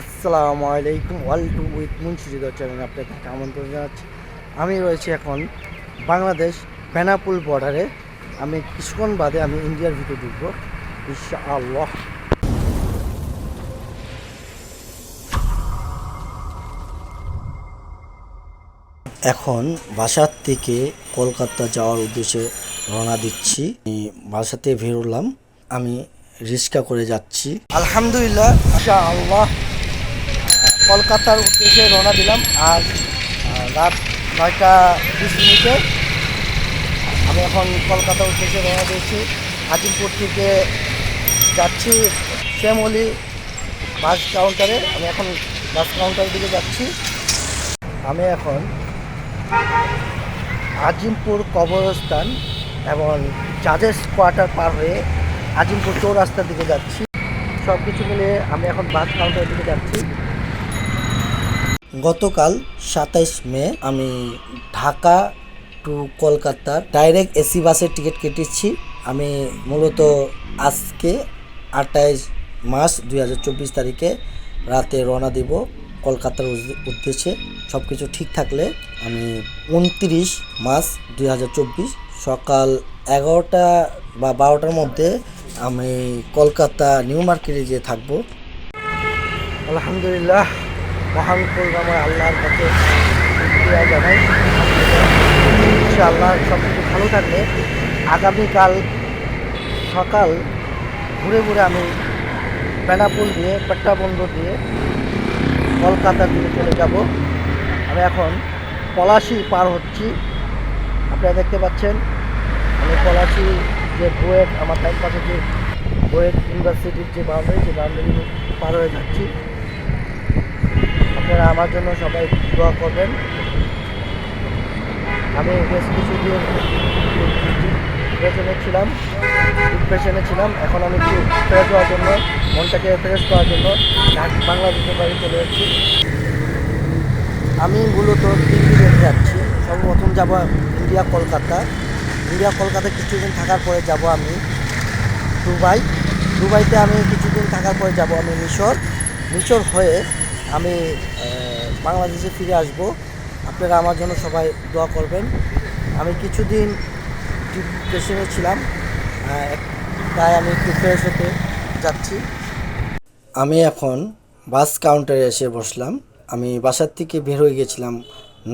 আসসালামু আলাইকুম, ওয়াল টু উইথ মুন্সিদর চ্যানেল আপনাদেরকে আমন্ত্রণ জানাচ্ছি। আমি রয়েছি এখন বাংলাদেশ বেনাপুল বর্ডারে। আমি কিছুক্ষণ বাদে আমি ইন্ডিয়ার ভিতরে ঢুকবো আল্লাহ এখন বাসার থেকে কলকাতা যাওয়ার উদ্দেশ্যে রওনা দিচ্ছি। বাসাতে বেরোলাম আমি রিক্সা করে যাচ্ছি। আলহামদুলিল্লাহ ইনশা আল্লাহ কলকাতার উদ্দেশ্যে রওনা দিলাম আর রাত নয়টা বিশ মিনিটে আমি এখন কলকাতার উদ্দেশ্যে রওনা দিয়েছি। আজিমপুর থেকে যাচ্ছি শ্যামলি বাস কাউন্টারে। আমি এখন বাস কাউন্টারের দিকে যাচ্ছি। আমি এখন আজিমপুর কবরস্থান এবং জাজেস কোয়ার্টার পার হয়ে আজিমপুর চৌরাস্তার দিকে যাচ্ছি। সব কিছু মিলে আমি এখন বাস কাউন্টারের দিকে যাচ্ছি। গতকাল সাতাইশ মে আমি ঢাকা টু কলকাতার ডাইরেক্ট এসি বাসের টিকিট কেটেছি। আমি মূলত আজকে আঠাইশ মার্চ দুই হাজার চব্বিশ তারিখে রাতে রওনা দিব কলকাতার উদ্দে- উদ্দেশ্যে। সব কিছু ঠিক থাকলে আমি উনত্রিশ মার্চ দুই হাজার চব্বিশ সকাল এগারোটা বা বারোটার মধ্যে আমি কলকাতা নিউ মার্কেটে যেয়ে থাকব। আলহামদুলিল্লাহ। মহান করুণাময় আল্লাহর কাছে শুকরিয়া জানাই। ইনশাআল্লাহ সব কিছু ভালো থাকলে আগামীকাল সকাল ঘুরে ঘুরে আমি বেনাপুল দিয়ে, পেট্টাবন্দর দিয়ে কলকাতার দিকে চলে যাব। আমি এখন পলাশি পার হচ্ছি। আপনারা দেখতে পাচ্ছেন, আমি পলাশি যে বুয়েট, আমার তার পাশে যে বুয়েট ইউনিভার্সিটির যে বাউন্ডারি যে বাউন্ডারি পার হয়ে যাচ্ছি। আপনারা আমার জন্য সবাই দোয়া করবেন। আমি বেশ কিছুদিন ডিপ্রেশনে ছিলাম ডিপ্রেশনে ছিলাম। এখন আমি একটু ফ্রেশ হওয়ার জন্য, মনটাকে ফ্রেশ করার জন্য বাংলাদেশের বাড়ি চলে যাচ্ছি। আমি মূলত দিন রেখে যাচ্ছি। সর্বপ্রথম যাব ইন্ডিয়া কলকাতা। ইন্ডিয়া কলকাতা কিছুদিন থাকার পরে যাব আমি দুবাই। দুবাইতে আমি কিছুদিন থাকার পরে যাব আমি মিশর। মিশর হয়ে আমি বাংলাদেশে ফিরে আসব। আপনারা আমার জন্য সবাই দোয়া করবেন। আমি কিছুদিন ডিপ্রেশনে ছিলাম তাই আমি একটু ফ্রেশ হতে যাচ্ছি। আমি এখন বাস কাউন্টারে এসে বসলাম। আমি বাসার থেকে বের হয়ে গেছিলাম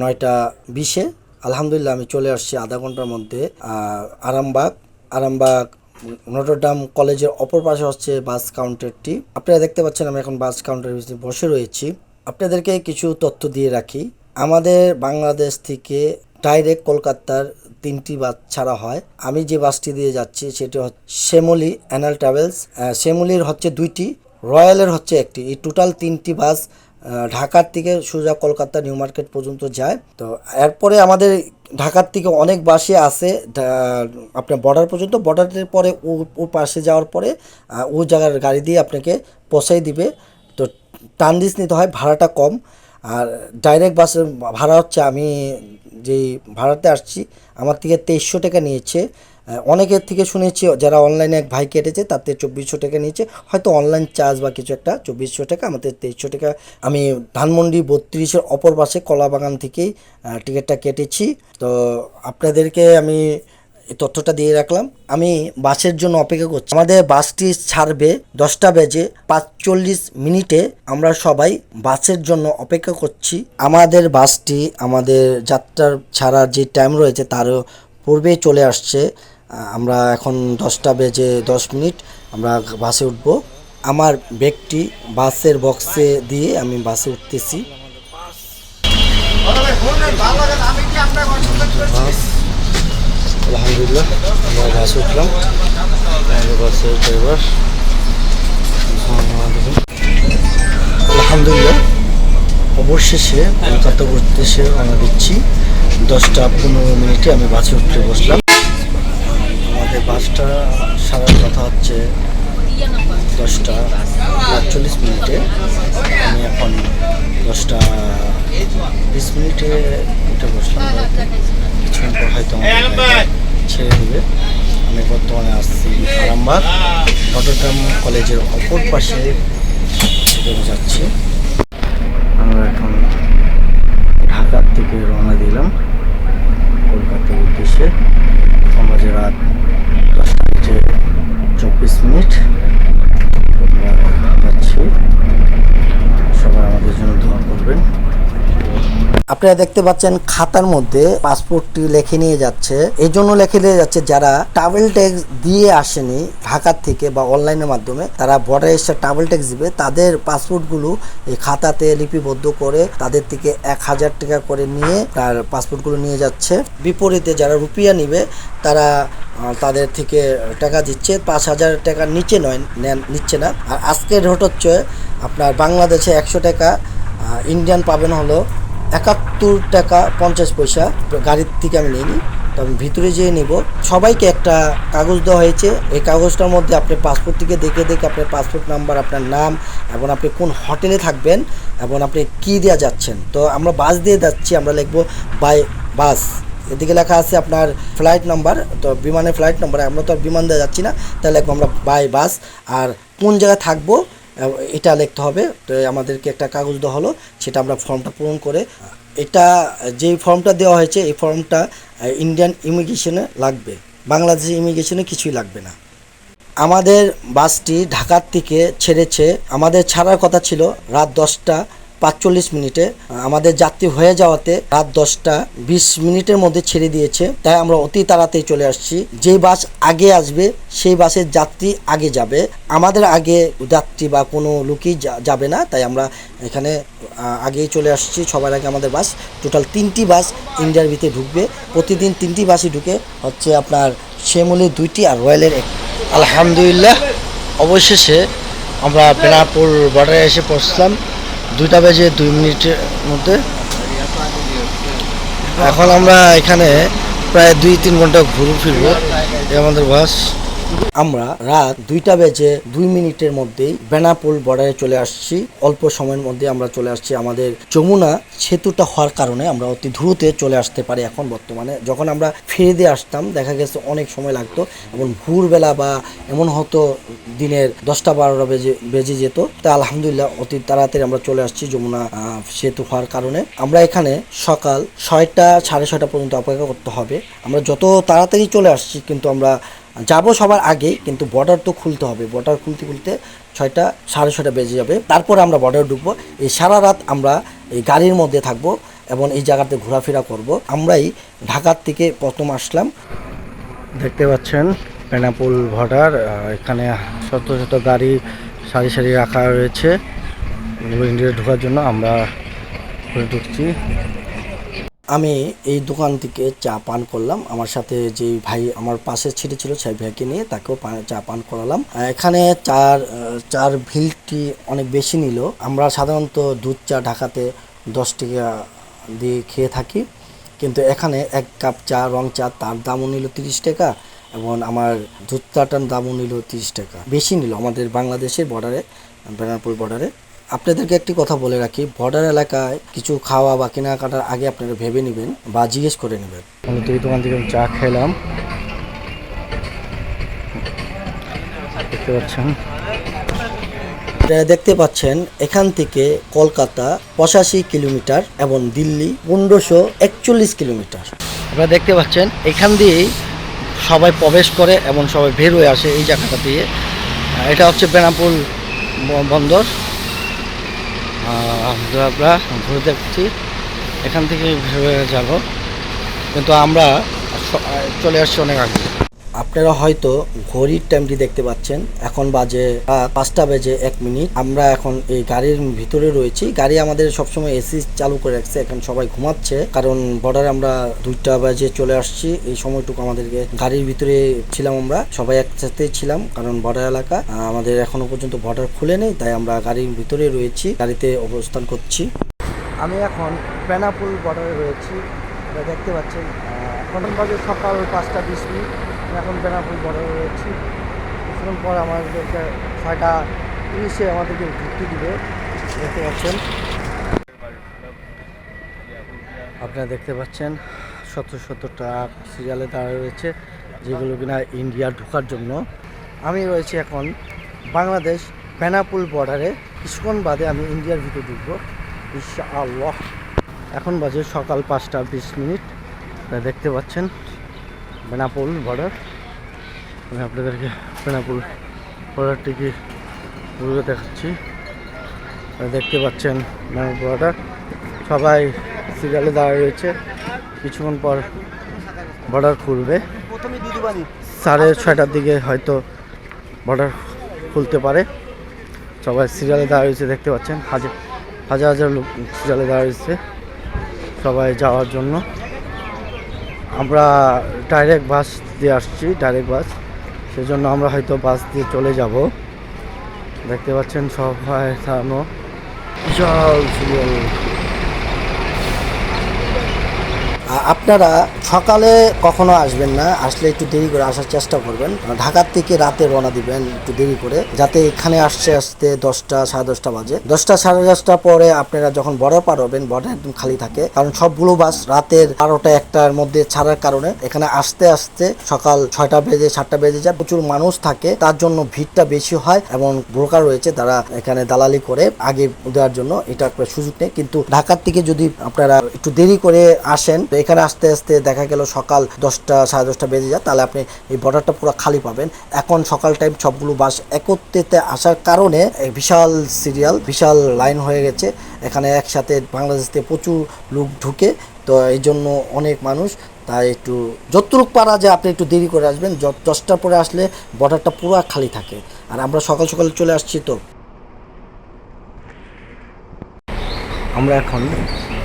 নয়টা বিশে। আলহামদুলিল্লাহ আমি চলে আসছি আধা ঘণ্টার মধ্যে আরামবাগ। আরামবাগ নটরডাম কলেজের অপর পাশে হচ্ছে বাস কাউন্টারটি আপনারা দেখতে পাচ্ছেন আমি এখন বাস কাউন্টারের ভিতরে বসে রয়েছি। আপনাদেরকে কিছু তথ্য দিয়ে রাখি। আমাদের বাংলাদেশ থেকে ডাইরেক্ট কলকাতার তিনটি বাস ছাড়া হয়। আমি যে বাসটি দিয়ে যাচ্ছি সেটি হচ্ছে শ্যামলি অ্যানাল ট্রাভেলস। শ্যামলির হচ্ছে দুইটি, রয়্যালের হচ্ছে একটি। এই টোটাল তিনটি বাস ঢাকার থেকে সোজা কলকাতা নিউ মার্কেট পর্যন্ত যায়। তো এরপরে আমাদের ঢাকার থেকে অনেক বাসে আসে আপনার বর্ডার পর্যন্ত বর্ডারের পরে ও ও পাশে যাওয়ার পরে ও জায়গার গাড়ি দিয়ে আপনাকে পৌঁছাই দিবে। তো টার্নিস নিতে হয়, ভাড়াটা কম। আর ডাইরেক্ট বাসের ভাড়া হচ্ছে, আমি যেই ভাড়াতে আসছি, আমার থেকে তেইশশো টাকা নিয়েছে। অনেকের থেকে শুনেছি, যারা অনলাইনে এক ভাই কেটেছে তাতে চব্বিশশো টাকা নিয়েছে। হয়তো অনলাইন চার্জ বা কিছু একটা, চব্বিশশো টাকা, আমাদের তেইশশো টাকা। আমি ধানমন্ডি বত্রিশের অপর পাশে কলাবাগান থেকেই টিকিটটা কেটেছি। তো আপনাদেরকে আমি এই তথ্যটা দিয়ে রাখলাম। আমি বাসের জন্য অপেক্ষা করছি। আমাদের বাসটি ছাড়বে দশটা বেজে পাঁচচল্লিশ মিনিটে। আমরা সবাই বাসের জন্য অপেক্ষা করছি। আমাদের বাসটি আমাদের যাত্রার ছাড়ার যে টাইম রয়েছে, তারও পূর্বেই চলে আসছে। আমরা এখন দশটা বেজে দশ মিনিট, আমরা বাসে উঠবো। আমার ব্যাগটি বাসের বক্সে দিয়ে আমি বাসে উঠতেছি। আলহামদুলিল্লাহ, আমরা বাসে উঠলাম। বাসের ড্রাইভার আলহামদুলিল্লাহ, অবশেষে কলকাতা উদ্দেশ্যে রওনা দিচ্ছি। দশটা পনেরো মিনিটে আমি বাসে উঠতে বসলাম। আমাদের বাসটা সারার কথা হচ্ছে দশটা আটচল্লিশ মিনিটে। আমি এখন দশটা বিশ মিনিটে উঠে বসলাম। কিছুক্ষণ পর হয়তো ছেড়ে দেবে। আমি বর্তমানে আসছি আরামবাগ। নটরডাম কলেজের অপর পাশে। যাচ্ছি। বাজছে আপনারা দেখতে পাচ্ছেন খাতার মধ্যে পাসপোর্টটি লেখে নিয়ে যাচ্ছে। এই জন্য লেখে নিয়ে যাচ্ছে যারা ট্রাভেল ট্যাক্স দিয়ে আসেনি ঢাকার থেকে বা অনলাইনের মাধ্যমে, তারা বর্ডারে এসে ট্রাভেল ট্যাক্স দিবে। তাদের পাসপোর্টগুলো এই খাতাতে লিপিবদ্ধ করে তাদের থেকে এক হাজার টাকা করে নিয়ে তার পাসপোর্টগুলো নিয়ে যাচ্ছে। বিপরীতে যারা রুপিয়া নিবে, তারা তাদের থেকে টাকা দিচ্ছে। পাঁচ হাজার টাকার নিচে নয় নিচ্ছে না। আর আজকের রেট হচ্ছে আপনার বাংলাদেশে একশো টাকা ইন্ডিয়ান পাবেন হলো একাত্তর টাকা পঞ্চাশ পয়সা গাড়ির থেকে আমি নিইনি। তো আমি ভিতরে যেয়ে নিব। সবাইকে একটা কাগজ দেওয়া হয়েছে। এই কাগজটার মধ্যে আপনি পাসপোর্ট থেকে দেখে দেখে আপনার পাসপোর্ট নাম্বার আপনার নাম, এবং আপনি কোন হোটেলে থাকবেন, এবং আপনি কী দেওয়া যাচ্ছেন। তো আমরা বাস দিয়ে যাচ্ছি, আমরা লিখব বাই বাস এদিকে লেখা আছে আপনার ফ্লাইট নাম্বার তো বিমানের ফ্লাইট নাম্বার আমরা তো বিমান দিয়ে যাচ্ছি না। তাহলে লিখব আমরা বাই বাস আর কোন জায়গায় থাকব এটা লিখতে হবে। তো আমাদেরকে একটা কাগজ দেওয়া হলো, সেটা আমরা ফর্মটা পূরণ করে, এটা যে ফর্মটা দেওয়া হয়েছে, এই ফর্মটা ইন্ডিয়ান ইমিগ্রেশনে লাগবে। বাংলাদেশি ইমিগ্রেশনে কিছুই লাগবে না। আমাদের বাসটি ঢাকার থেকে ছেড়েছে। আমাদের ছাড়ার কথা ছিল রাত দশটা। পাঁচচল্লিশ মিনিটে। আমাদের যাত্রী হয়ে যাওয়াতে রাত দশটা বিশ মিনিটের মধ্যে ছেড়ে দিয়েছে। তাই আমরা অতি তাড়াতাড়ি চলে আসছি। যেই বাস আগে আসবে, সেই বাসের যাত্রী আগে যাবে। আমাদের আগে যাত্রী বা কোনো লোকই যা- যাবে না। তাই আমরা এখানে আগেই চলে আসছি। সবার আগে আমাদের বাস। টোটাল তিনটি বাস ইন্ডিয়ার ভিতরে ঢুকবে। প্রতিদিন তিনটি বাসই ঢুকে হচ্ছে আপনার শ্যামলের দুইটি আর রয়্যালের এক। আলহামদুলিল্লাহ। অবশেষে আমরা বেনাপুর বর্ডারে এসে পৌঁছলাম। দুইটা বেজে দুই মিনিটের মধ্যে। এখন আমরা এখানে প্রায় দুই তিন ঘণ্টা ঘুরে ফিরবো। আমাদের বাস। আমরা রাত দুইটা বেজে দুই মিনিটের মধ্যেই বেনাপুল বর্ডারে চলে আসছি। অল্প সময়ের মধ্যে আমরা চলে আসছি আমাদের যমুনা সেতুটা হওয়ার কারণে আমরা অতি দ্রুতে চলে আসতে পারি এখন বর্তমানে। যখন আমরা ফিরে দিয়ে আসতাম, দেখা গেছে অনেক সময় লাগতো এবং ভোরবেলা বা এমন হতো দিনের দশটা বারোটা বেজে বেজে যেত। তা আলহামদুলিল্লাহ অতি তাড়াতাড়ি আমরা চলে আসছি যমুনা সেতু হওয়ার কারণে। আমরা এখানে সকাল ছয়টা সাড়ে ছয়টা পর্যন্ত অপেক্ষা করতে হবে। আমরা যত তাড়াতাড়ি চলে আসছি কিন্তু আমরা যাব সবার আগে, কিন্তু বর্ডার তো খুলতে হবে। বর্ডার খুলতে খুলতে ছয়টা, সাড়ে ছয়টা বেজে যাবে। তারপরে আমরা বর্ডার ঢুকবো। এই সারা রাত আমরা এই গাড়ির মধ্যে থাকব এবং এই জায়গাতে ঘোরাফেরা করব। আমরাই ঢাকার থেকে প্রথম আসলাম। দেখতে পাচ্ছেন বেনাপুল বর্ডার এখানে শত শত গাড়ি সারি সারি রাখা রয়েছে। ইন্ডিয়া ঢোকার জন্য আমরা ঢুকছি। আমি এই দোকান থেকে চা পান করলাম। আমার সাথে যে ভাই আমার পাশে ছিটে ছিল, সেই ভাইকে নিয়ে তাকেও চা পান করালাম। এখানে চার চার ভিলটি অনেক বেশি নিল। আমরা সাধারণত দুধ চা ঢাকাতে দশ টাকা দিয়ে খেয়ে থাকি। কিন্তু এখানে এক কাপ চা, রং চা, তার দামও নিল তিরিশ টাকা এবং আমার দুধ চাটার দামও নিল তিরিশ টাকা। বেশি নিল আমাদের বাংলাদেশের বর্ডারে বেনারপুর বর্ডারে আপনাদেরকে একটি কথা বলে রাখি বর্ডার এলাকায় কিছু খাওয়া বা কেনাকাটার আগে আপনারা ভেবে নেবেন বা জিজ্ঞেস করে নেবেন। আমি তো দোকান থেকে চা খেলাম। দেখতে পাচ্ছেন? আপনারা দেখতে পাচ্ছেন এখান থেকে কলকাতা পঁচাশি কিলোমিটার এবং দিল্লি পনেরোশো একচল্লিশ কিলোমিটার। আপনারা দেখতে পাচ্ছেন এখান দিয়েই সবাই প্রবেশ করে এবং সবাই বের হয়ে আসে এই জায়গাটা দিয়ে। এটা হচ্ছে বেনাপুল বন্দর। আমরা ঘুরে দেখছি। এখান থেকে ভেবে যাব। কিন্তু আমরা চলে আসছি অনেক আগে। আপনারা হয়তো ঘড়ির টাইমটি দেখতে পাচ্ছেন। এখন বাজে পাঁচটা বেজে এক মিনিট। আমরা এখন এই গাড়ির ভিতরে রয়েছি। গাড়ি আমাদের সবসময় এসি চালু করে রাখছে। এখন সবাই ঘুমাচ্ছে। কারণ বর্ডারে আমরা দুইটা বাজে চলে আসছি। এই সময়টুকু আমাদেরকে গাড়ির ভিতরে ছিলাম আমরা। সবাই একসাথে ছিলাম, কারণ বর্ডার এলাকা। আমাদের এখনও পর্যন্ত বর্ডার খুলে নেই, তাই আমরা গাড়ির ভিতরে রয়েছি। গাড়িতে অবস্থান করছি। আমি এখন বেনাপুল বর্ডারে রয়েছি। দেখতে পাচ্ছেন। এখন বাজে সকাল পাঁচটা বিশ মিনিট। এখন বেনাপুল বর্ডারে রয়েছি কিছুক্ষণ পর আমাদেরকে ছয়টা তিরিশে আমাদেরকে ঢুকতে দিবে, দেখতে পাচ্ছেন। আপনারা দেখতে পাচ্ছেন, শত শত ট্রাক সিরিয়ালে দাঁড়িয়ে রয়েছে, যেগুলো কিনা ইন্ডিয়া ঢোকার জন্য। আমি রয়েছি এখন বাংলাদেশ বেনাপুল বর্ডারে কিছুক্ষণ বাদে আমি ইন্ডিয়ার ভিতরে ঢুকবো, ইনশাআল্লাহ। এখন বাজে সকাল পাঁচটা বিশ মিনিট। দেখতে পাচ্ছেন বেনাপুল বর্ডার আমি আপনাদেরকে বেনাপুল বর্ডারটিকে ঘুরে দেখাচ্ছি। দেখতে পাচ্ছেন বেনাপুল বর্ডার সবাই সিরিয়ালে দাঁড়িয়ে রয়েছে। কিছুক্ষণ পর বর্ডার খুলবে। সাড়ে ছয়টার দিকে হয়তো বর্ডার খুলতে পারে। সবাই সিরিয়ালে দাঁড়িয়ে রয়েছে, দেখতে পাচ্ছেন। হাজার হাজার হাজার লোক সিরিয়ালে দাঁড়িয়ে রয়েছে। সবাই যাওয়ার জন্য। আমরা ডাইরেক্ট বাস দিয়ে আসছি ডাইরেক্ট বাস সেজন্য আমরা হয়তো বাস দিয়ে চলে যাব। দেখতে পাচ্ছেন সবাই থানো বিশাল সিরিয়াল আপনারা সকালে কখনো আসবেন না, আসলে একটু দেরি করে আসার চেষ্টা করবেন। ঢাকার থেকে রাতে রওনা দিবেন একটু দেরি করে, যাতে এখানে আসতে আসতে দশটা, সাড়ে দশটা বাজে। দশটা, সাড়ে দশটা পরে আপনারা যখন বর্ডার পার হবেন, বর্ডার একদম খালি থাকে। কারণ সবগুলো বাস রাতের বারোটা, একটার মধ্যে ছাড়ার কারণে এখানে আসতে আসতে সকাল ছয়টা বেজে, সাতটা বেজে যায়। প্রচুর মানুষ থাকে, তার জন্য ভিড়টা বেশি হয় এবং ব্রোকার রয়েছে, তারা এখানে দালালি করে আগে দেওয়ার জন্য। এটা সুযোগ নেই। কিন্তু ঢাকার থেকে যদি আপনারা একটু দেরি করে আসেন এখানে আসতে আসতে দেখা গেল সকাল দশটা, সাড়ে দশটা বেজে যায়, তাহলে আপনি এই বর্ডারটা পুরো খালি পাবেন। এখন সকাল টাইম সবগুলো বাস একত্রিতে আসার কারণে বিশাল সিরিয়াল বিশাল লাইন হয়ে গেছে। এখানে একসাথে বাংলাদেশ থেকে প্রচুর লোক ঢুকে, তো এই জন্য অনেক মানুষ। তাই একটু যতটুক পারা যায়, আপনি একটু দেরি করে আসবেন। দশটার পরে আসলে বর্ডারটা পুরো খালি থাকে। আর আমরা সকাল সকাল চলে আসছি তো। আমরা এখন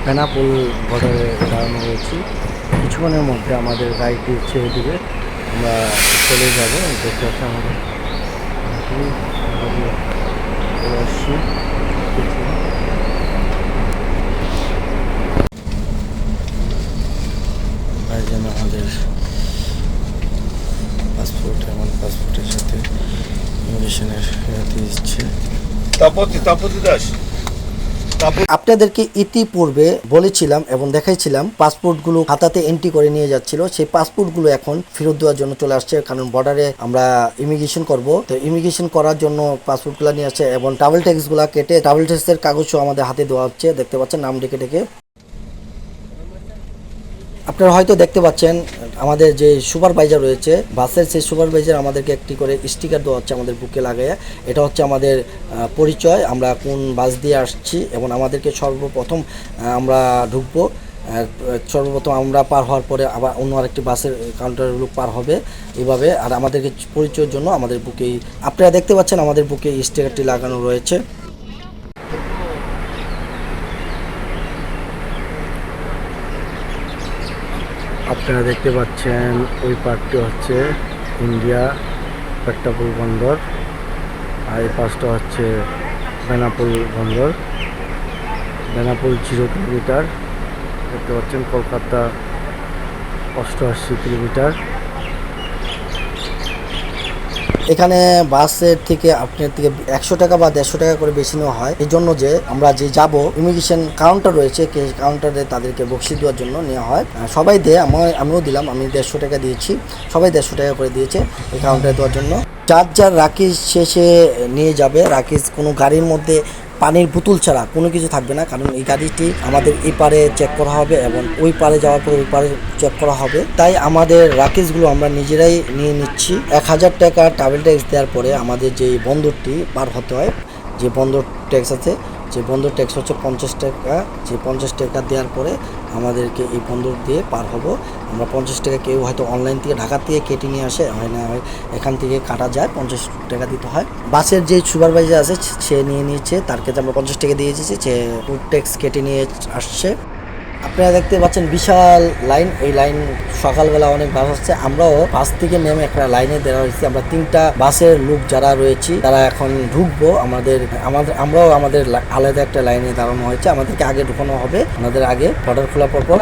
বেনাপুল বর্ডারে দাঁড়ানো রয়েছি কিছুক্ষণের মধ্যে আমাদের গাড়িটি ছেড়ে দিবে আমরা চলে যাব দেখতে পাচ্ছি আমাদের। আসছি যেন আমাদের পাসপোর্ট আমার পাসপোর্টের সাথে ইমিগ্রেশনের দিচ্ছে তাপতি তাপতি দাস। আপনাদেরকে ইতিপূর্বে বলেছিলাম এবং দেখাইছিলাম পাসপোর্টগুলো খাতাতে এন্ট্রি করে নিয়ে যাচ্ছিল। সেই পাসপোর্টগুলো এখন ফেরত দেওয়ার জন্য চলে আসছে, কারণ বর্ডারে আমরা ইমিগ্রেশন করব। তো ইমিগ্রেশন করার জন্য পাসপোর্টগুলো নিয়ে আসছে এবং ট্রাভেল ট্যাক্সগুলো কেটে ট্রাভেল ট্যাক্সের কাগজও আমাদের হাতে দেওয়া হচ্ছে। দেখতে পাচ্ছেন, নাম ডেকে ডেকে। আপনারা হয়তো দেখতে পাচ্ছেন, আমাদের যে সুপারভাইজার রয়েছে, বাসের সেই সুপারভাইজার আমাদেরকে একটি করে স্টিকার দেওয়া হচ্ছে আমাদের বুকে লাগাইয়া। এটা হচ্ছে আমাদের পরিচয়, আমরা কোন বাস দিয়ে আসছি এবং আমাদেরকে সর্বপ্রথম আমরা ঢুকবো। সর্বপ্রথম আমরা পার হওয়ার পরে আবার অন্য আরেকটি বাসের কাউন্টারগুলো পার হবে এভাবে। আর আমাদেরকে পরিচয়ের জন্য আমাদের বুকেই আপনারা দেখতে পাচ্ছেন আমাদের বুকে স্টিকারটি লাগানো রয়েছে। আপনারা দেখতে পাচ্ছেন, ওই পার্কটি হচ্ছে ইন্ডিয়া পেট্টাপুল বন্দর আর এই পাশটা হচ্ছে বেনাপুল বন্দর। বেনাপুল জিরো কিলোমিটার, দেখতে পাচ্ছেন কলকাতা অষ্টআশি কিলোমিটার। এখানে বাসের থেকে আপনার থেকে একশো টাকা বা দেড়শো টাকা করে বেশি নেওয়া হয়। এই জন্য যে আমরা যে যাব ইমিগ্রেশন কাউন্টার রয়েছে কাউন্টারে তাদেরকে বকশি দেওয়ার জন্য নেওয়া হয়। সবাই দেয়, আমার, আমিও দিলাম, আমি দেড়শো টাকা দিয়েছি। সবাই দেড়শো টাকা করে দিয়েছে এই কাউন্টারে দেওয়ার জন্য। যার যার রাকিস শেষে নিয়ে যাবে। রাকিস কোনো গাড়ির মধ্যে পানির বোতল ছাড়া কোনো কিছু থাকবে না, কারণ এই গাড়িটি আমাদের এই পারে চেক করা হবে এবং ওই পারে যাওয়ার পর ওই পারে চেক করা হবে। তাই আমাদের রাকেশগুলো আমরা নিজেরাই নিয়ে নিচ্ছি। এক হাজার টাকা ট্রাভেল ট্যাক্স দেওয়ার পরে আমাদের যে বন্দরটি পার হতে হয়, যে বন্দর ট্যাক্স আছে, যে বন্দর ট্যাক্স হচ্ছে পঞ্চাশ টাকা, যে পঞ্চাশ টাকা দেওয়ার পরে আমাদেরকে এই বন্দর দিয়ে পার হব। আমরা পঞ্চাশ টাকা কেউ হয়তো অনলাইন থেকে ঢাকা থেকে কেটে নিয়ে আসে, হয় না হয় এখান থেকে কাটা যায়, পঞ্চাশ টাকা দিতে হয়। বাসের যে সুপারভাইজার আছে, সে নিয়ে নিয়েছে তার ক্ষেত্রে আমরা পঞ্চাশ টাকা দিয়ে এসেছি সে ট্যাক্স কেটে নিয়ে আসছে। আপনারা দেখতে পাচ্ছেন বিশাল লাইন। এই লাইন সকালবেলা অনেক বাস হচ্ছে আমরাও বাস থেকে নেমে একটা লাইনে দেওয়া হয়েছে আমরা তিনটা বাসের লোক যারা রয়েছি, তারা এখন ঢুকবো। আমাদের আমাদের, আমরাও আমাদের আলাদা একটা লাইনে দাঁড়ানো হয়েছে। আমাদেরকে আগে ঢুকানো হবে। আমাদের আগে বর্ডার খোলা পর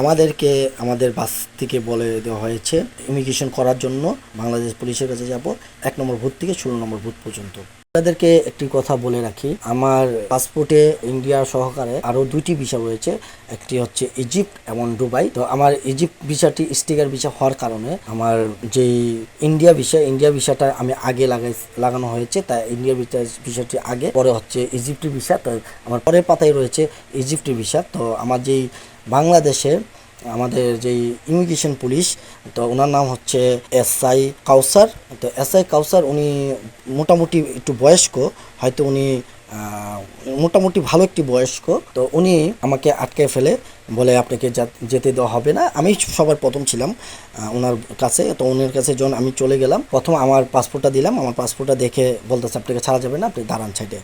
আমাদেরকে আমাদের বাস থেকে বলে দেওয়া হয়েছে, ইমিগ্রেশন করার জন্য। বাংলাদেশ পুলিশের কাছে যাব। এক নম্বর ভূত থেকে ষোলো নম্বর ভূত পর্যন্ত। আপনাদেরকে একটি কথা বলে রাখি। আমার পাসপোর্টে ইন্ডিয়া সহকারে আরও দুইটি ভিসা রয়েছে। একটি হচ্ছে ইজিপ্ট এবং দুবাই তো আমার ইজিপ্ট ভিসাটি স্টিকার ভিসা হওয়ার কারণে আমার যে ইন্ডিয়া ভিসা ইন্ডিয়া ভিসাটা আমি আগে লাগাই, লাগানো হয়েছে। তাই ইন্ডিয়া ভিসা ভিসাটি আগে, পরে হচ্ছে ইজিপ্টের ভিসা তো আমার পরের পাতায় রয়েছে ইজিপ্টের ভিসা তো আমার যেই বাংলাদেশে আমাদের যেই ইমিগ্রেশন পুলিশ, তো ওনার নাম হচ্ছে এসআই কাউসার। তো এসআই কাউসার উনি মোটামুটি একটু বয়স্ক, হয়তো উনি মোটামুটি ভালো একটি বয়স্ক। তো উনি আমাকে আটকে ফেলে, বলে আপনাকে যেতে দেওয়া হবে না। আমি সবার প্রথম ছিলাম ওনার কাছে। তো ওনার কাছে যখন আমি চলে গেলাম, প্রথম আমার পাসপোর্টটা দিলাম। আমার পাসপোর্টটা দেখে বলতেছে, আপনাকে ছাড়া যাবে না, আপনি দাঁড়ান সাইডে।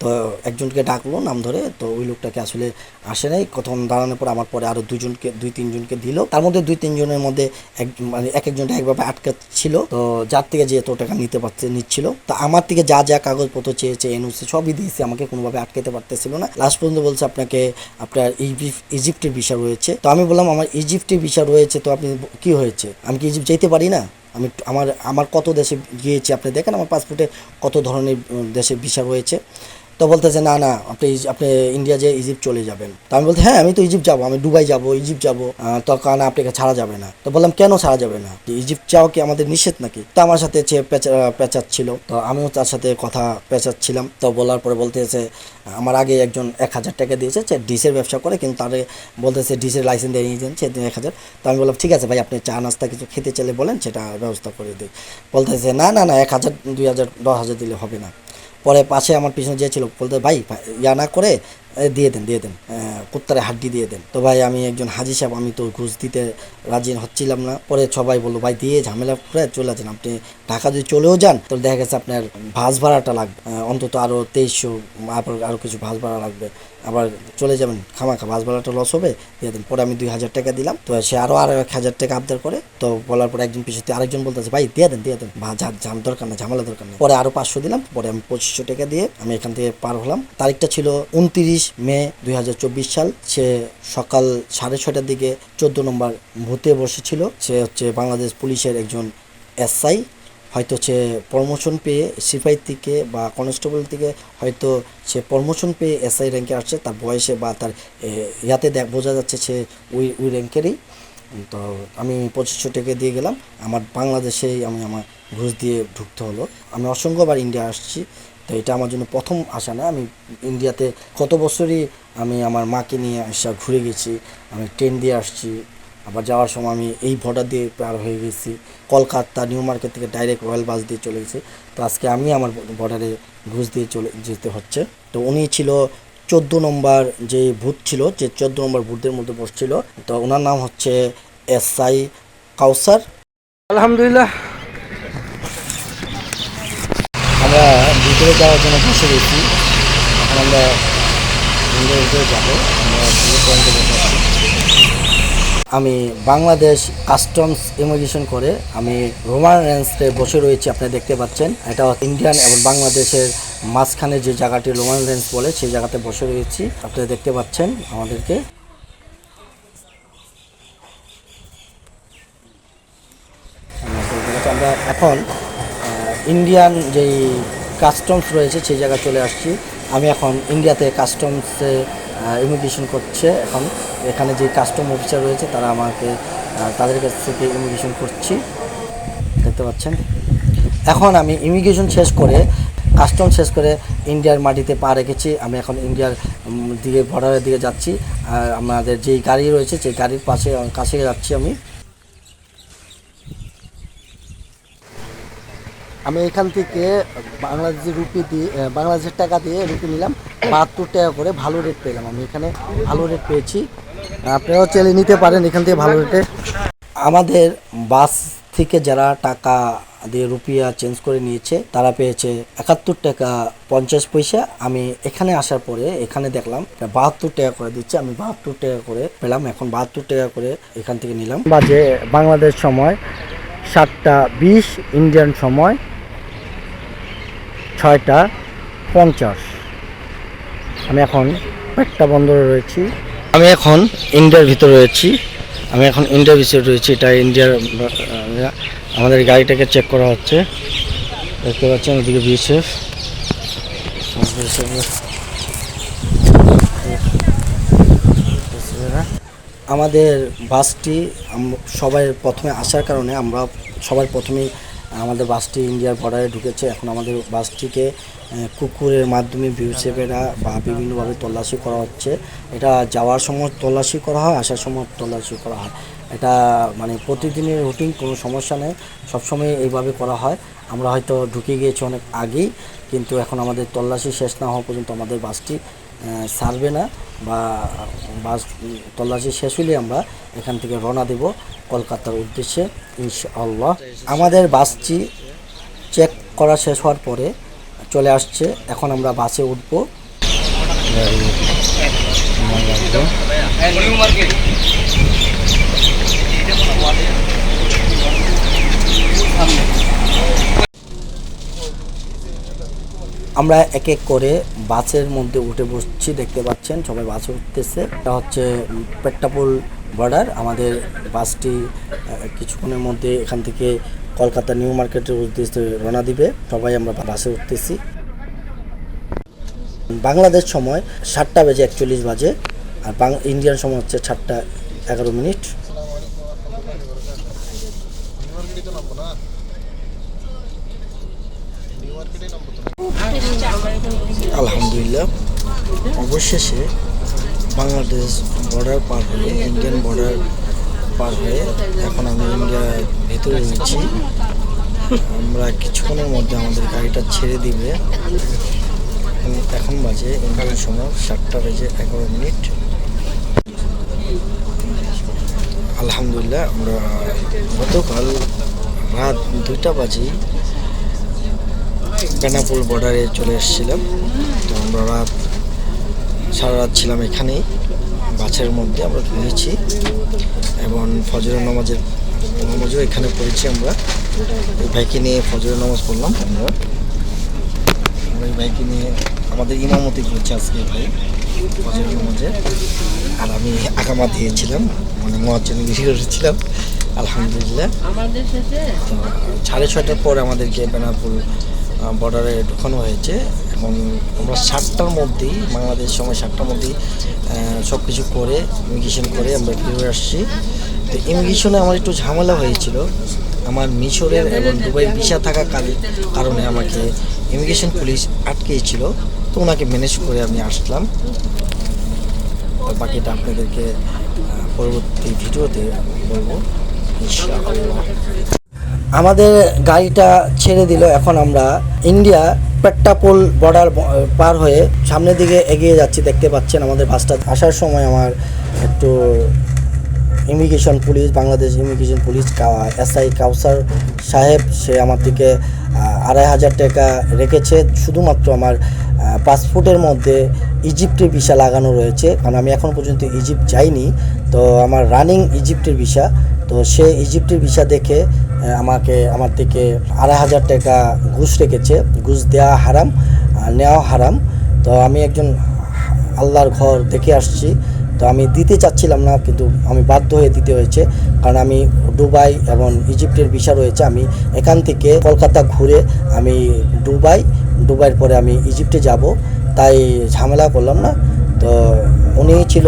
তো একজনকে ডাকলো, নাম ধরে। তো ওই লোকটাকে আসলে আসে নাই। প্রথম দাঁড়ানোর পর আমার পরে আরও দুজনকে, দুই তিনজনকে দিল। তার মধ্যে দুই তিনজনের মধ্যে এক মানে এক একজনটা একভাবে আটকা ছিল তো যার থেকে যে এত টাকা নিতে পারছে নিচ্ছিল। তো আমার থেকে যা যা কাগজপত্র চেয়েছে এনওসি সবই দিয়েছে। আমাকে কোনোভাবে আটকাতে পারতেছিল না। লাস্ট পর্যন্ত বলছে আপনাকে, আপনার ইজিপ- ইজিপ্টের ভিসা রয়েছে। তো আমি বললাম, আমার ইজিপ্টের ভিসা রয়েছে, তো আপনি কি হয়েছে? আমি কি ইজিপ্ট যেতে পারি না? আমি আমার আমার কত দেশে গিয়েছি, আপনি দেখেন, আমার পাসপোর্টে কত ধরনের দেশের ভিসা রয়েছে। তো বলতেছে না না আপনি আপনি ইন্ডিয়া যে ইজিপ্ট চলে যাবেন। তো আমি বলতে হ্যাঁ আমি তো ইজিপ্ট যাব আমি দুবাই যাব ইজিপ্ট যাব। আহ, তো কারণ আপনাকে ছাড়া যাবে না। তো বললাম কেন ছাড়া যাবে না? ইজিপ্ট যাওয়া কি আমাদের নিষেধ নাকি? তো আমার সাথে সে পেঁচাচ্ছিল। তো আমিও তার সাথে কথা পেঁচাচ্ছিলাম। তো বলার পরে বলতেছে আমার আগে একজন এক হাজার টাকা দিয়েছে সে ডিসের ব্যবসা করে কিন্তু তারে বলতেছে ডিসের লাইসেন্স দিয়ে নিয়েছেন সে এক হাজার। তো আমি বললাম ঠিক আছে ভাই আপনি চা নাস্তা কিছু খেতে চাইলে বলেন সেটা ব্যবস্থা করে দিই। বলতেছে না না না এক হাজার দুই হাজার দশ হাজার দিলে হবে না। পরে পাশে আমার পিছনে যে ছিল, বলতে ভাই ইয়া না করে দিয়ে দেন দিয়ে দেন কুত্তারে হাড্ডি দিয়ে দেন। তো ভাই, আমি একজন হাজি সাহেব, আমি তো ঘুষ দিতে রাজি হচ্ছিলাম না। পরে সবাই বলল, ভাই, দিয়ে ঝামেলা করে চলে যান। আপনি ঢাকা যদি চলেও যান, তাহলে দেখা গেছে আপনার ভাস ভাড়াটা লাগবে। অন্তত আরও তেইশশো আরও কিছু ভাস ভাড়া লাগবে। আবার চলে যাবেন খামাখা, বাস ভাড়াটা লস হবে, দিয়ে পরে আমি দুই হাজার টাকা দিলাম। তো সে আরও আরও এক হাজার টাকা আবদার করে, তো বলার পরে একজন পিছনে আরেকজন বলতেছে, ভাই, দিয়ে দেন দিয়ে দেন। ঝা- ঝাম দরকার না, ঝামেলা দরকার নেই পরে আরও পাঁচশো দিলাম, পরে আমি পঁচিশশো টাকা দিয়ে আমি এখান থেকে পার হলাম। তারিখটা ছিল উনত্রিশ মে দুই হাজার চব্বিশ সাল। সে সকাল সাড়ে ছয়টার দিকে চোদ্দ নম্বর ভূতে বসেছিল। সে হচ্ছে বাংলাদেশ পুলিশের একজন এসআই। হয়তো সে প্রমোশন পেয়ে সিপাহি থেকে বা কনস্টেবল থেকে হয়তো সে প্রমোশন পেয়ে এসআই র্যাঙ্কে আসছে, তার বয়সে বা তার ইয়াতে দেখ, বোঝা যাচ্ছে সে ওই ওই র্যাঙ্কেরই তো আমি পঁচিশশো টাকা দিয়ে গেলাম। আমার বাংলাদেশেই আমি আমার ঘুষ দিয়ে ঢুকতে হলো। আমি অসংখ্যবার ইন্ডিয়া আসছি। তো এটা আমার জন্য প্রথম আসা না। আমি ইন্ডিয়াতে কত বছরই আমি আমার মাকে নিয়ে আসা ঘুরে গেছি। আমি ট্রেন দিয়ে আসছি। আবার যাওয়ার সময় আমি এই বর্ডার দিয়ে পার হয়ে গেছি। কলকাতা নিউ মার্কেট থেকে ডাইরেক্ট রয়্যাল বাস দিয়ে চলে গেছি। তো আজকে আমি আমার বর্ডারে ঘুষ দিয়ে চলে যেতে হচ্ছে। তো উনি ছিল চোদ্দ নম্বর যে ভূত ছিল যে চোদ্দ নম্বর ভূতদের মধ্যে বসছিল। তো ওনার নাম হচ্ছে এসআই কাউসার। আলহামদুলিল্লাহ। আমরা ভিতরে যাওয়ার জন্য বসে গেছি। এখন আমরা ভিতরে যাব। আমরা ভিতরে পয়েন্টে বসে আছি। আমি বাংলাদেশ কাস্টমস ইমিগ্রেশন করে আমি রোমান রেঞ্জে বসে রয়েছি, আপনি দেখতে পাচ্ছেন। এটা ইন্ডিয়ান এবং বাংলাদেশের মাঝখানে যে জায়গাটি রোমান রেঞ্জ বলে, সেই জায়গাতে বসে রয়েছি। আপনারা দেখতে পাচ্ছেন আমাদেরকে। আমরা এখন ইন্ডিয়ান যেই কাস্টমস রয়েছে, সেই জায়গায় চলে আসছি। আমি এখন ইন্ডিয়াতে কাস্টমসে ইমিগ্রেশন করছে এখন। এখানে যে কাস্টম অফিসার রয়েছে, তারা আমাকে তাদের কাছ থেকে ইমিগ্রেশন করছি। দেখতে পাচ্ছেন? এখন আমি ইমিগ্রেশন শেষ করে কাস্টম শেষ করে ইন্ডিয়ার মাটিতে পা রেখেছি। আমি এখন ইন্ডিয়ার দিকে বর্ডারের দিকে যাচ্ছি। আর আমাদের যেই গাড়ি রয়েছে, সেই গাড়ির পাশে, কাছে যাচ্ছি আমি। আমি এখান থেকে বাংলাদেশের রুপি দিয়ে বাংলাদেশের টাকা দিয়ে রুপি নিলাম। বাহাত্তর টাকা করে ভালো রেট পেলাম আমি এখানে, ভালো রেট পেয়েছি। আপনারাও চাইলে নিতে পারেন এখান থেকে ভালো রেটে আমাদের বাস থেকে যারা টাকা দিয়ে রুপিয়া চেঞ্জ করে নিয়েছে, তারা পেয়েছে একাত্তর টাকা পঞ্চাশ পয়সা। আমি এখানে আসার পরে এখানে দেখলাম বাহাত্তর টাকা করে দিচ্ছে, আমি বাহাত্তর টাকা করে পেলাম, এখন বাহাত্তর টাকা করে এখান থেকে নিলাম। বাজে বাংলাদেশ সময় সাতটা বিশ, ইন্ডিয়ান সময় ছয়টা পঞ্চাশ। আমি এখন পেট্টা বন্দরে রয়েছি। আমি এখন ইন্ডিয়ার ভিতরে রয়েছি। আমি এখন ইন্ডিয়ার ভিতরে রয়েছি। এটা ইন্ডিয়ার, আমাদের গাড়িটাকে চেক করা হচ্ছে। দেখতে পাচ্ছেন ওদিকে বিএসএফ আমাদের বাসটি সবাই প্রথমে আসার কারণে আমরা সবার প্রথমেই আমাদের বাসটি ইন্ডিয়ার বর্ডারে ঢুকেছে। এখন আমাদের বাসটিকে কুকুরের মাধ্যমে বিউসেফেরা বা বিভিন্নভাবে তল্লাশি করা হচ্ছে। এটা যাওয়ার সময় তল্লাশি করা হয়, আসার সময় তল্লাশি করা হয়। এটা মানে প্রতিদিনের রুটিন, কোনো সমস্যা নেই। সবসময় এইভাবে করা হয়। আমরা হয়তো ঢুকে গিয়েছি অনেক আগেই, কিন্তু এখন আমাদের তল্লাশি শেষ না হওয়া পর্যন্ত আমাদের বাসটি ছাড়বে না বা বাস তল্লাশি শেষ হলে আমরা এখান থেকে রওনা দেব কলকাতার উদ্দেশ্যে, ইনশাআল্লাহ। আমাদের বাসটি চেক করা শেষ হওয়ার পরে চলে আসছে। এখন আমরা বাসে উঠবো। আমরা এক এক করে বাসের মধ্যে উঠে বসছি, দেখতে পাচ্ছেন, সবাই বাসে উঠতেছে। এটা হচ্ছে পেট্টাপুল বর্ডার। আমাদের বাসটি কিছুক্ষণের মধ্যে এখান থেকে কলকাতা নিউ মার্কেটের উদ্দেশ্যে রওনা দিবে। সবাই আমরা বাসে উঠতেছি। বাংলাদেশ সময় সাতটা বেজে একচল্লিশ বাজে, আর ইন্ডিয়ান সময় হচ্ছে সাতটা এগারো মিনিট। আলহামদুলিল্লাহ, অবশেষে বাংলাদেশ বর্ডার পার হয়ে ইন্ডিয়ান বর্ডার পার হয়ে এখন আমি ইন্ডিয়ার ভেতরে রয়েছি। আমরা কিছুক্ষণের মধ্যে আমাদের গাড়িটা ছেড়ে দিবে। এখন- বাজে ইন্ডিয়ান সময়, সাতটা বেজে এগারো মিনিট। আলহামদুলিল্লাহ, আমরা গতকাল রাত দুইটা বাজে বেনাপুল বর্ডারে চলে এসেছিলাম। তো আমরা রাত সারা রাত ছিলাম এখানেই। বাসের মধ্যে আমরা ঘুমিয়েছি এবং ফজরের নামাজের নামাজও এখানে পড়েছি আমরা। এই ভাইকে নিয়ে ফজরের নামাজ পড়লাম আমরা। আমরা এই ভাইকে নিয়ে আমাদের ইমামতি করছে আজকে ভাই ফজরের নামাজে। আর আমি আকামা দিয়েছিলাম মানে মহাজন ছিলাম আলহামদুলিল্লাহ। তো সাড়ে ছয়টার পর আমাদেরকে বেনারপুর বর্ডারে ঢুকানো হয়েছে এবং আমরা সাতটার মধ্যেই, বাংলাদেশ সময় সাতটার মধ্যেই সব কিছু করে ইমিগ্রেশন করে আমরা ফিরে আসছি। তো ইমিগ্রেশনে আমার একটু ঝামেলা হয়েছিল। আমার মিশরের এবং দুবাই ভিসা থাকা কারণে আমাকে ইমিগ্রেশন পুলিশ আটকেছিল। তো ওনাকে ম্যানেজ করে আমি আসলাম। তো বাকিটা আপনাদেরকে পরবর্তী ভিডিওতে বলব। আমাদের গাড়িটা ছেড়ে দিল। এখন আমরা ইন্ডিয়া পেট্টাপোল বর্ডার পার হয়ে সামনের দিকে এগিয়ে যাচ্ছি, দেখতে পাচ্ছেন আমাদের বাসটা। আসার সময় আমার একটু immigration police, Bangladesh immigration police SI Kausar সাহেব, সে আমার দিকে আড়াই হাজার টাকা রেখেছে। শুধুমাত্র আমার পাসপোর্টের মধ্যে ইজিপ্টের ভিসা লাগানো রয়েছে। কারণ আমি এখন পর্যন্ত ইজিপ্ট যাইনি। তো আমার রানিং ইজিপ্টের ভিসা। তো সে ইজিপ্টের ভিসা দেখে আমাকে, আমার থেকে আড়াই হাজার টাকা ঘুষ রেখেছে। ঘুষ দেওয়া হারাম নেওয়া হারাম। তো আমি একজন আল্লাহর ঘর দেখে আসছি। তো আমি দিতে চাচ্ছিলাম না, কিন্তু আমি বাধ্য হয়ে দিতে হয়েছে। কারণ আমি দুবাই এবং ইজিপ্টের ভিসা রয়েছে। আমি এখান থেকে কলকাতা ঘুরে আমি দুবাই, দুবাইয়ের পরে আমি ইজিপ্টে যাব। তাই ঝামেলা করলাম না। তো ছিল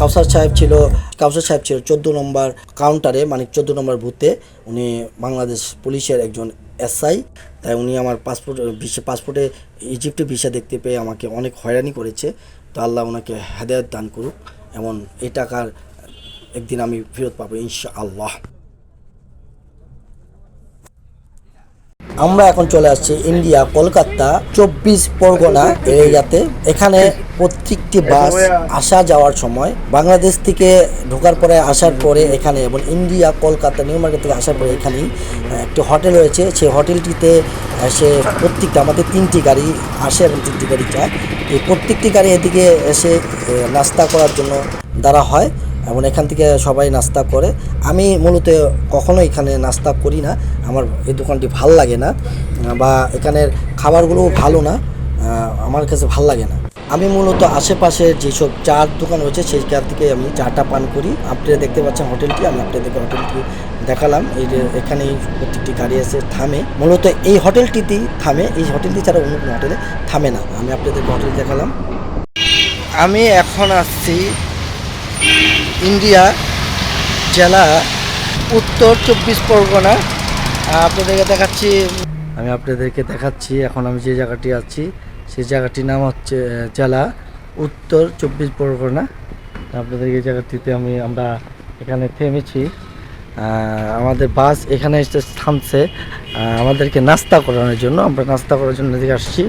কাউসার সাহেব ছিল, কাউসার সাহেব ছিল চোদ্দ নম্বর কাউন্টারে মানে চোদ্দ নম্বর বুথে উনি বাংলাদেশ পুলিশের একজন এসআই তাই উনি আমার পাসপোর্ট ভিসা পাসপোর্টে ইজিপ্টে ভিসা দেখতে পেয়ে আমাকে অনেক হয়রানি করেছে। তো আল্লাহ ওনাকে হেদায়ত দান করুক, এমন এই টাকার একদিন আমি ফেরত পাবো ইনশা আল্লাহ আমরা এখন চলে আসছি ইন্ডিয়া, কলকাতা, চব্বিশ পরগনা এরিয়াতে। এখানে প্রত্যেকটি বাস আসা যাওয়ার সময়, বাংলাদেশ থেকে ঢোকার পরে আসার পরে এখানে এবং ইন্ডিয়া, কলকাতা, নিউ মার্কেট থেকে আসার পরে এখানেই একটি হোটেল রয়েছে। সেই হোটেলটিতে সে প্রত্যেকটা, আমাদের তিনটি গাড়ি আসে এবং তিনটি গাড়ি যায়। এই প্রত্যেকটি গাড়ি এদিকে এসে নাস্তা করার জন্য দ্বারা হয়। এবং এখান থেকে সবাই নাস্তা করে। আমি মূলত কখনো এখানে নাস্তা করি না। আমার এই দোকানটি ভালো লাগে না, বা এখানের খাবারগুলোও ভালো না আমার কাছে ভালো লাগে না। আমি মূলত আশেপাশে যেসব চার দোকান রয়েছে, সেইখান থেকে আমি চাটা পান করি। আপনারা দেখতে পাচ্ছেন হোটেলটি, আমি আপনাদেরকে হোটেলটি দেখালাম। এই যে এখানেই প্রত্যেকটি গাড়ি আছে থামে। মূলত এই হোটেলটিতেই থামে। এই হোটেলটি ছাড়া অন্য কোনো হোটেলে থামে না। আমি আপনাদেরকে হোটেল দেখালাম। আমি এখন আসছি ইন্ডিয়া জেলা উত্তর চব্বিশ পরগনা। আপনাদেরকে দেখাচ্ছি। আমি আপনাদেরকে দেখাচ্ছি, এখন আমি যে জায়গাটি আছি, সেই জায়গাটির নাম হচ্ছে জেলা উত্তর চব্বিশ পরগনা। আপনাদেরকে এই জায়গাটিতে আমি, আমরা এখানে থেমেছি। আমাদের বাস এখানে এসে থামছে। আমাদেরকে নাস্তা করানোর জন্য, আমরা নাস্তা করার জন্য এদিকে আসছি।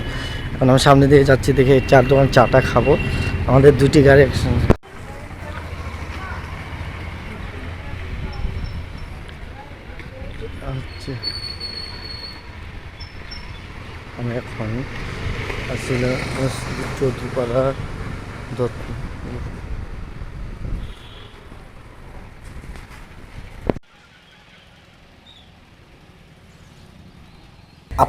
এখন আমি সামনে দিকে যাচ্ছি, দেখে চার দোকান চাটা খাব। আমাদের দুটি গাড়ি ऊपर है जो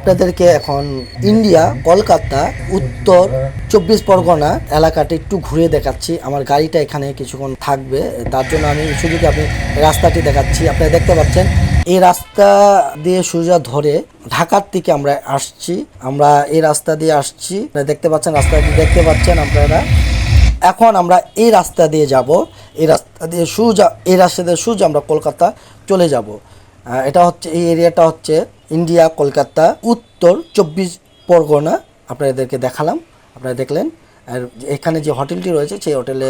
আপনাদেরকে এখন ইন্ডিয়া, কলকাতা, উত্তর, চব্বিশ পরগনা এলাকাটা একটু ঘুরে দেখাচ্ছি। আমার গাড়িটা এখানে কিছুক্ষণ থাকবে। তার জন্য আমি শুধু আপনি রাস্তাটি দেখাচ্ছি। আপনারা দেখতে পাচ্ছেন, এই রাস্তা দিয়ে সোজা ধরে ঢাকার থেকে আমরা আসছি। আমরা এই রাস্তা দিয়ে আসছি। দেখতে পাচ্ছেন রাস্তা দিয়ে দেখতে পাচ্ছেন আপনারা। এখন আমরা এই রাস্তা দিয়ে যাব। এই রাস্তা দিয়ে সোজা, এই রাস্তা দিয়ে সোজা আমরা কলকাতা চলে যাব। এটা হচ্ছে, এই এরিয়াটা হচ্ছে ইন্ডিয়া, কলকাতা, উত্তর, চব্বিশ পরগনা, আপনাদেরকে দেখালাম, আপনারা দেখলেন। আর এখানে যে হোটেলটি রয়েছে, সেই হোটেলে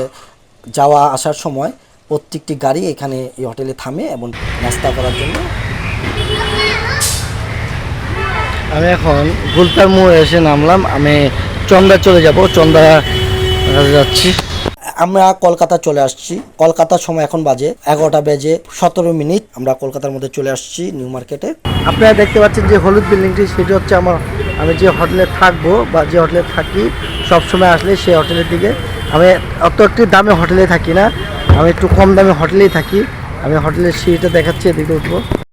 যাওয়া আসার সময় প্রত্যেকটি গাড়ি এখানে এই হোটেলে থামে এবং নাস্তা করার জন্য। আমি এখন গুলতার মোড়ে এসে নামলাম। আমি চন্দা চলে যাব। চন্দা যাচ্ছি। আমরা কলকাতা চলে আসছি। কলকাতার সময় এখন বাজে এগারোটা বেজে সতেরো মিনিট। আমরা কলকাতার মধ্যে চলে আসছি নিউ মার্কেটে। আপনারা দেখতে পাচ্ছেন যে হলুদ বিল্ডিংটি, সেটি হচ্ছে আমার, আমি যে হোটেলে থাকব বা যে হোটেলে থাকি সব সময় আসলে সেই হোটেলের দিকে। আমি অত একটি দামে হোটেলে থাকি না। আমি একটু কম দামে হোটেলেই থাকি। আমি হোটেলের সিঁড়িটা দেখাচ্ছি, এদিকে উঠবো।